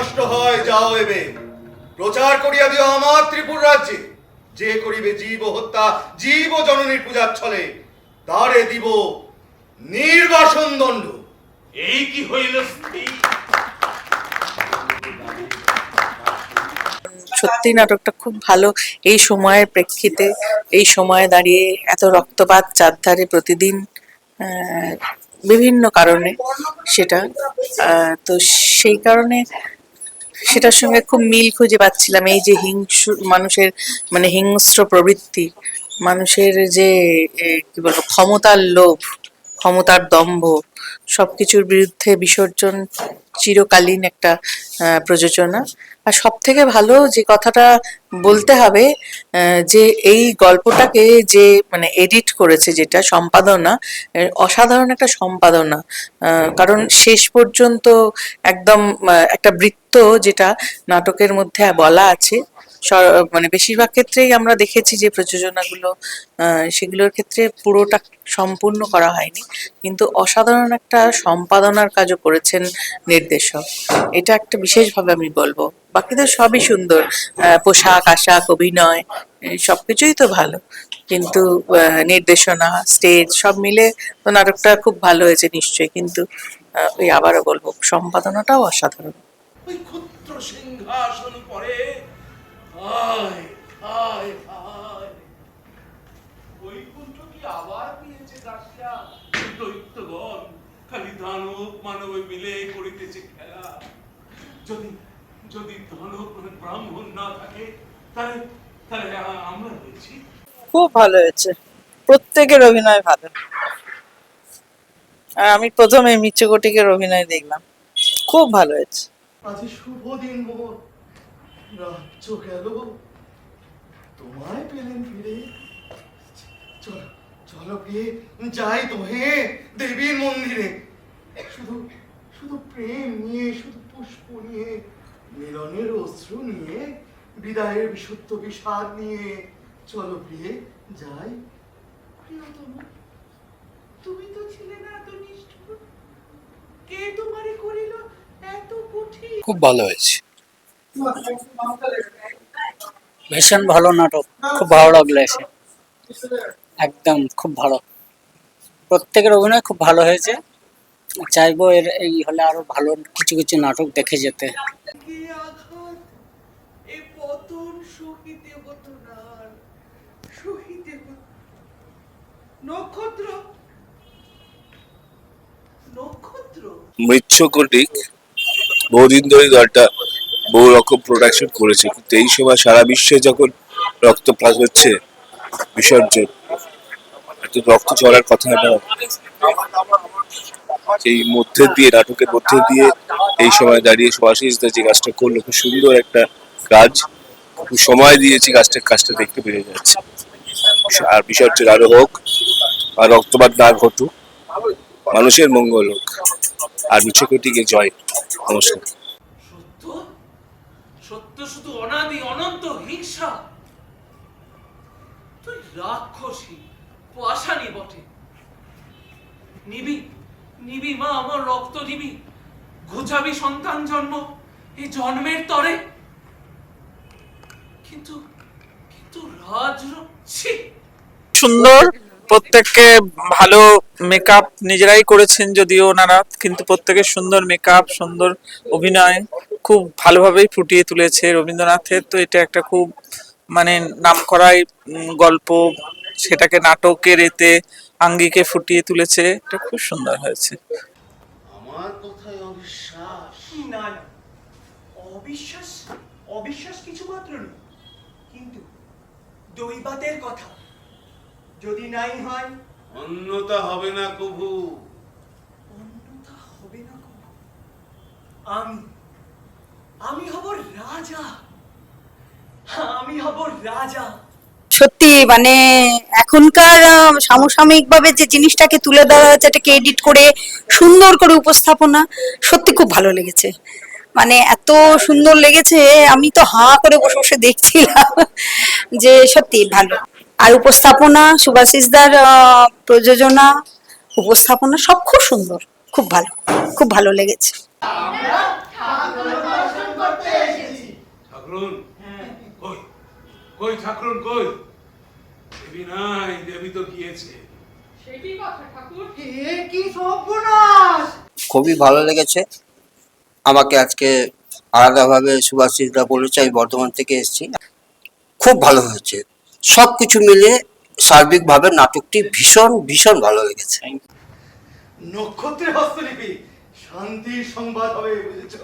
নষ্ট হয় যাও এবে। প্রচার করিয়া দিও আমার ত্রিপুর রাজ্যে। যে করিবে জীব হত্যা জীব জননীর পূজার ছলে তারে দিব নির্বাসন দণ্ড। এই কি হইল সত্যি নাটকটা খুব ভালো। এই সময়ের প্রেক্ষিতে এই সময়ে দাঁড়িয়ে এত রক্তপাত চারধারে প্রতিদিন আহ, বিভিন্ন কারণে সেটা আহ, তো সেই কারণে সেটার সঙ্গে খুব মিল খুঁজে পাচ্ছিলাম। এই যে হিংস মানুষের মানে হিংস্র প্রবৃত্তি, মানুষের যে কি বলব, ক্ষমতার লোভ, ক্ষমতার দম্ভ, সবকিছুর বিরুদ্ধে বিসর্জন চিরকালীন একটা প্রযোজনা। আর সব থেকে ভালো যে কথাটা বলতে হবে যে এই গল্পটাকে যে মানে এডিট করেছে যেটা সম্পাদনা অসাধারণ একটা সম্পাদনা কারণ শেষ পর্যন্ত একদম একটা বৃত্ত যেটা নাটকের মধ্যে বলা আছে মানে বেশিরভাগ ক্ষেত্রেই আমরা দেখেছি যে প্রযোজনাগুলো সেগুলোর ক্ষেত্রে পুরোটা সম্পূর্ণ করা হয়নি। কিন্তু অসাধারণ একটা সম্পাদনার কাজও করেছেন নির্দেশক। এটা একটা বিশেষভাবে আমি বলব। বাকিদের সবই সুন্দর। পোশাক, আশাক, অভিনয় সবকিছুই তো ভালো। কিন্তু নির্দেশনা, স্টেজ সব মিলে তো নাটকটা খুব ভালো হয়েছে নিশ্চয়ই। কিন্তু ওই আবারও বলব, সম্পাদনাটাও অসাধারণ। ক্ষুদ্র সিংহাসন পরে হায় হায় হায়। বৈকুণ্ঠ কি আবার পেয়েছে দাসিয়া দৈত্যগণ খালি দানব মানব মিলে করিতেছে খেলা। যদি যদি দানব ব্রাহ্মণ না থাকে তাহলে তাহলে আমরা রয়েছি খুব ভালো হয়েছে। প্রত্যেকের অভিনয় ভালো। আর আমি প্রথমে মিচুকটিকের অভিনয় দেখলাম। খুব ভালো হয়েছে। আজ শুভ দিন মোর। রাজ্য গেল তোমায় পেলেন ফিরে। চলো চলো প্রিয়ে যাই তো হে দেবীর মন্দিরে। শুধু শুধু প্রেম নিয়ে শুধু পুষ্প নিয়ে মিলনের অশ্রু নিয়ে বিদায়ের বিশুদ্ধ বিষাদ নিয়ে। চলো প্রিয়ে যাই। প্রিয়তম তুমি তো ছিলে না এত নিষ্ঠুর। কে তোমারে করিল এত কঠিন? খুব ভালো হয়েছে। ভীষণ ভালো নাটক, খুব ভালো লাগল এসে। একদম, খুব ভালো। প্রত্যেকের অভিনয় খুব ভালো হয়েছে। চাইব এর এই হলে আরও ভালো কিছু কিছু নাটক দেখে যেতে। মৃচ্ছকটিক বহুদিন ধরে দলটা বহু রকম প্রোডাকশন করেছে। কিন্তু এই সময় সারা বিশ্বে যখন রক্তপাত হচ্ছে, বিসর্জন, এত রক্ত চড়ার কথা না। এই মধ্যে দিয়ে, নাটকের মধ্যে দিয়ে এই সময় দাঁড়িয়ে সুভাষিস দা যে কাজটা করল, খুব সুন্দর একটা কাজ। খুব সময় দিয়েছি কাজটা কাজটা দেখতে পেরে যাচ্ছে। আর বিসর্জন আরও হোক, আর রক্তপাত না ঘটুক, মানুষের মঙ্গল হোক। আর মিছকটিকে জয়। নমস্কার। সত্য শুধু অনাদি, অনন্ত হিংসা। তুই রাক্ষসী পাশানি বটে। নিবি নিবি মা আমার রক্ত, নিবি। ঘুচাবি সন্তান জন্ম, এই জন্মের তরে। কিন্তু কিন্তু রাজ সুন্দর। প্রত্যেককে ভালো মেকআপ নিজেরাই করেছেন যদিও ওনারা কিন্তু প্রত্যেকের সুন্দর মেকআপ সুন্দর অভিনয় খুব ভালোভাবেই ফুটিয়ে তুলেছে রবীন্দ্রনাথের। তো এটা একটা খুব মানে নামকরাই উম, গল্প। সেটাকে নাটকের এতে আঙ্গিকে ফুটিয়ে তুলেছে। এটা খুব সুন্দর হয়েছে। আমার কথায় অবিশ্বাস। না না। অবিশ্বাস অবিশ্বাস কিছু মাত্র নয়। কিন্তু দৈবাতের কথা। যদি নাই হয়? অন্যতা হবে না কভু। অন্যথা হবে না কখনো। আমি আমি হব রাজা। আমি হব রাজা। সত্যি মানে এখনকার আহ, সমসাময়িকভাবে যে জিনিসটাকে তুলে ধরা হয়েছে এটাকে এডিট করে সুন্দর করে উপস্থাপনা সত্যি খুব ভালো লেগেছে। মানে এত সুন্দর লেগেছে আমি তো হাঁ করে বসে বসে দেখছিলাম যে সত্যি ভালো। আর উপস্থাপনা সুভাষিসদার প্রযোজনা উপস্থাপনা সব খুব সুন্দর খুব ভালো খুব ভালো লেগেছে। কই কই কই? দেবী নাই দেবী তো গিয়েছে। এ কি সর্বনাশ! খুবই ভালো লেগেছে। আমাকে আজকে আলাদাভাবে সুভাষিসদা বলেছে আমি বর্ধমান থেকে এসেছি। খুব ভালো হয়েছে। সব কিছু মিলে সার্বিকভাবে নাটকটি ভীষণ ভীষণ ভালো লেগেছে। নক্ষত্রের হস্তলিপি। শান্তির সংবাদ হবে বুঝেছ?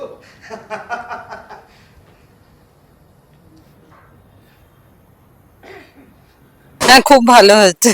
হ্যাঁ খুব ভালো হয়েছে।